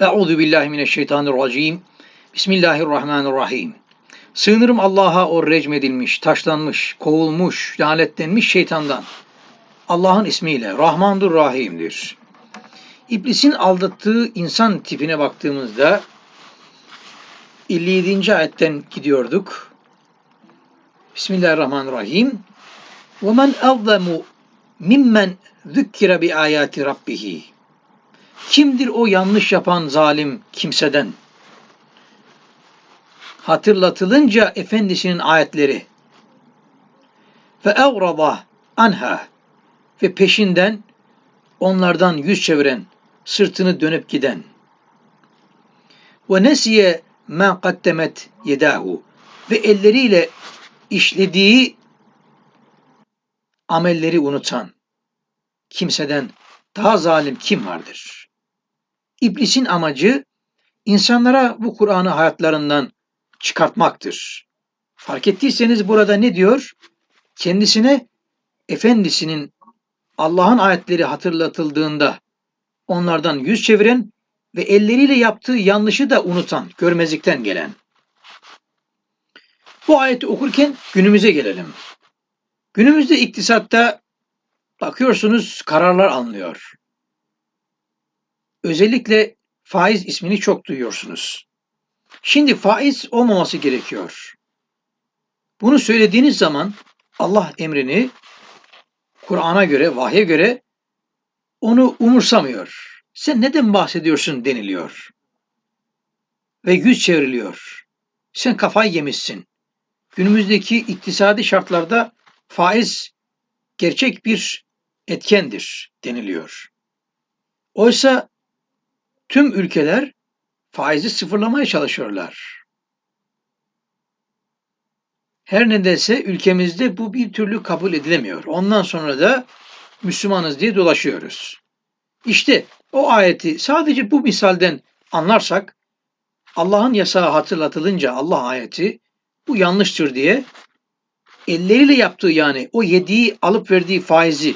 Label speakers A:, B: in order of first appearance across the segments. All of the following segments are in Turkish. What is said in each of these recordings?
A: Euzu billahi mineşşeytanirracim. Bismillahirrahmanirrahim. Sığınırım Allah'a o recmedilmiş, taşlanmış, kovulmuş, lanetlenmiş şeytandan. Allah'ın ismiyle Rahmandur Rahim'dir. İblisin aldattığı insan tipine baktığımızda 57. ayetten gidiyorduk. Bismillahirrahmanirrahim. وَمَنْ أَظَّمُ مِمَّنْ ذُكِّرَ بِآيَاتِ رَبِّهِ Kimdir o yanlış yapan zalim kimseden? Hatırlatılınca efendisinin ayetleri ve evrada anha ve peşinden onlardan yüz çeviren, sırtını dönüp giden ve nesiye ma kaddemet yedahu ve elleriyle işlediği amelleri unutan kimseden daha zalim kim vardır? İblisin amacı insanlara bu Kur'an'ı hayatlarından çıkartmaktır. Fark ettiyseniz burada ne diyor? Kendisine efendisinin Allah'ın ayetleri hatırlatıldığında onlardan yüz çeviren ve elleriyle yaptığı yanlışı da unutan, görmezlikten gelen. Bu ayeti okurken günümüze gelelim. Günümüzde iktisatta bakıyorsunuz kararlar alınıyor. Özellikle faiz ismini çok duyuyorsunuz. Şimdi faiz olmaması gerekiyor. Bunu söylediğiniz zaman Allah emrini Kur'an'a göre, vahye göre onu umursamıyor. Sen neden bahsediyorsun deniliyor. Ve yüz çevriliyor. Sen kafayı yemişsin. Günümüzdeki iktisadi şartlarda faiz gerçek bir etkendir deniliyor. Oysa tüm ülkeler faizi sıfırlamaya çalışıyorlar. Her nedense ülkemizde bu bir türlü kabul edilemiyor. Ondan sonra da Müslümanız diye dolaşıyoruz. İşte o ayeti sadece bu misalden anlarsak Allah'ın yasağı hatırlatılınca Allah ayeti bu yanlıştır diye elleriyle yaptığı yani o yediği alıp verdiği faizi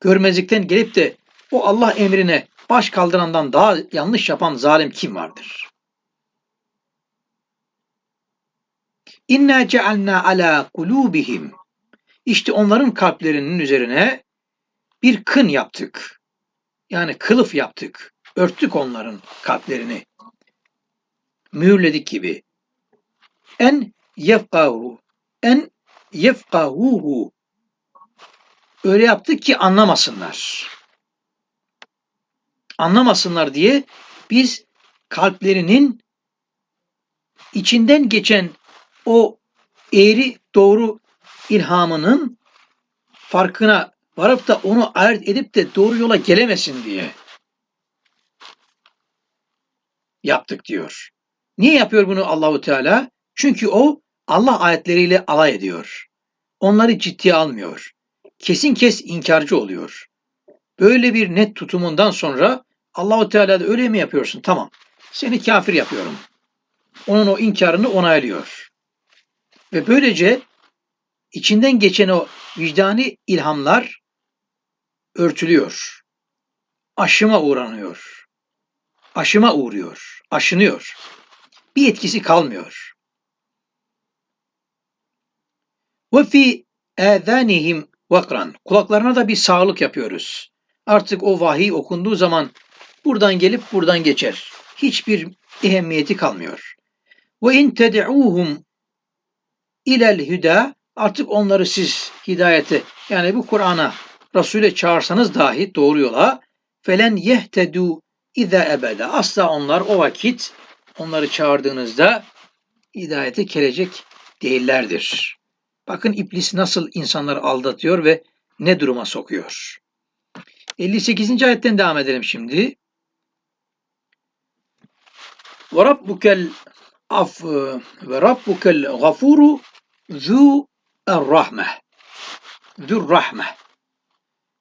A: görmezlikten gelip de o Allah emrine baş kaldırandan daha yanlış yapan zalim kim vardır? İnna cealna ala kulubihim. İşte onların kalplerinin üzerine bir kın yaptık. Yani kılıf yaptık. Örttük onların kalplerini. Mühürledik gibi. En yefkahu. En yefkahuhu. Öyle yaptık ki anlamasınlar. Anlamasınlar diye biz kalplerinin içinden geçen o eğri doğru ilhamının farkına varıp da onu ayırt edip de doğru yola gelemesin diye yaptık diyor. Niye yapıyor bunu Allahu Teala? Çünkü o Allah ayetleriyle alay ediyor. Onları ciddiye almıyor. Kesin kes inkarcı oluyor. Böyle bir net tutumundan sonra Allahu Teala da öyle mi yapıyorsun? Tamam. Seni kafir yapıyorum. Onun o inkarını onaylıyor. Ve böylece içinden geçen o vicdani ilhamlar örtülüyor. Aşıma uğranıyor. Aşıma uğruyor. Aşınıyor. Bir etkisi kalmıyor. Ve fi âzânihim vakran. Kulaklarına da bir sağlık yapıyoruz. Artık o vahiy okunduğu zaman buradan gelip buradan geçer. Hiçbir ehemmiyeti kalmıyor. Ve in ted'uhum ilel hüda artık onları siz hidayete yani bu Kur'an'a Resul'e çağırsanız dahi doğru yola felen yehtedu iza ebede asla onlar o vakit onları çağırdığınızda hidayete gelecek değillerdir. Bakın iblis nasıl insanları aldatıyor ve ne duruma sokuyor. 58. ayetten devam edelim şimdi. Ve rabbukel af ve rabbukel gafuru zu rahme. Zür rahme.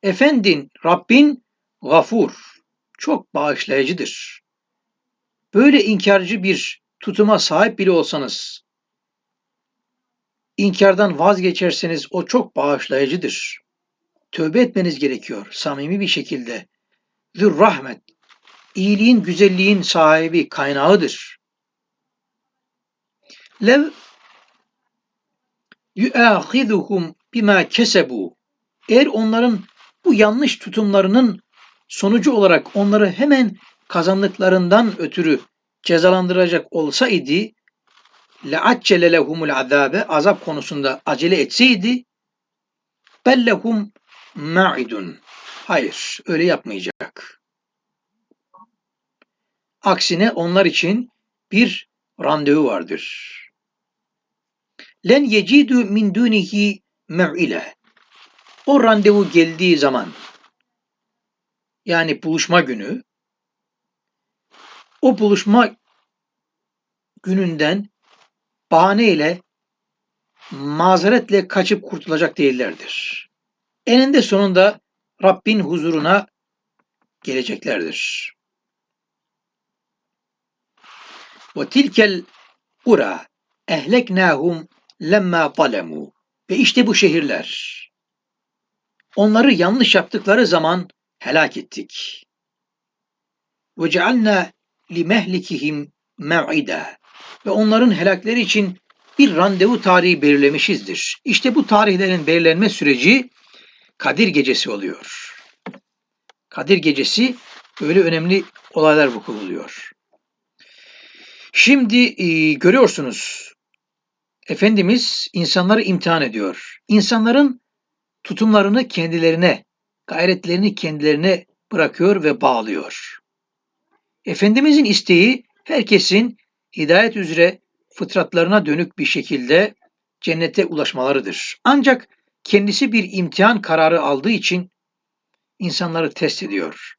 A: Efendin, Rabbin gafur. Çok bağışlayıcıdır. Böyle inkarcı bir tutuma sahip bile olsanız, inkardan vazgeçerseniz o çok bağışlayıcıdır. Tövbe etmeniz gerekiyor samimi bir şekilde. Zür rahmet. İyiliğin, güzelliğin sahibi, kaynağıdır. Lev yu'ahiduhum bima kesebu. Eğer onların bu yanlış tutumlarının sonucu olarak onları hemen kazandıklarından ötürü cezalandıracak olsaydı le'accele lehumul azabe azap konusunda acele etseydi bellehum ma'idun. Hayır, öyle yapmayacak. Aksine onlar için bir randevu vardır. Len yecidu min dunihi mev'ile. O randevu geldiği zaman yani buluşma günü o buluşma gününden bahaneyle mazeretle kaçıp kurtulacak değillerdir. Eninde sonunda Rabbin huzuruna geleceklerdir. Ve tilkel ura ehleknahum lemma zalemu. Ve işte bu şehirler. Onları yanlış yaptıkları zaman helak ettik. Ve cealna limehlikihim mev'ida. Ve onların helakleri için bir randevu tarihi belirlemişizdir. İşte bu tarihlerin belirlenme süreci Kadir Gecesi oluyor. Kadir Gecesi böyle önemli olaylar vuku buluyor. Şimdi e, görüyorsunuz Efendimiz insanları imtihan ediyor. İnsanların tutumlarını kendilerine, gayretlerini kendilerine bırakıyor ve bağlıyor. Efendimizin isteği herkesin hidayet üzere fıtratlarına dönük bir şekilde cennete ulaşmalarıdır. Ancak kendisi bir imtihan kararı aldığı için insanları test ediyor.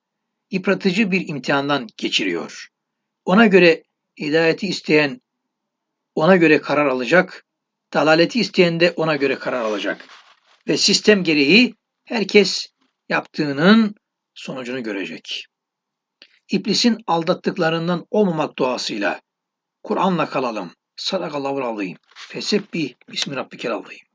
A: Yıpratıcı bir imtihandan geçiriyor. Ona göre hidayeti isteyen ona göre karar alacak, dalaleti isteyen de ona göre karar alacak. Ve sistem gereği herkes yaptığının sonucunu görecek. İblisin aldattıklarından olmamak duasıyla Kur'an'la kalalım. Sadakallahu azim. Fesebbih bismi rabbikel azim.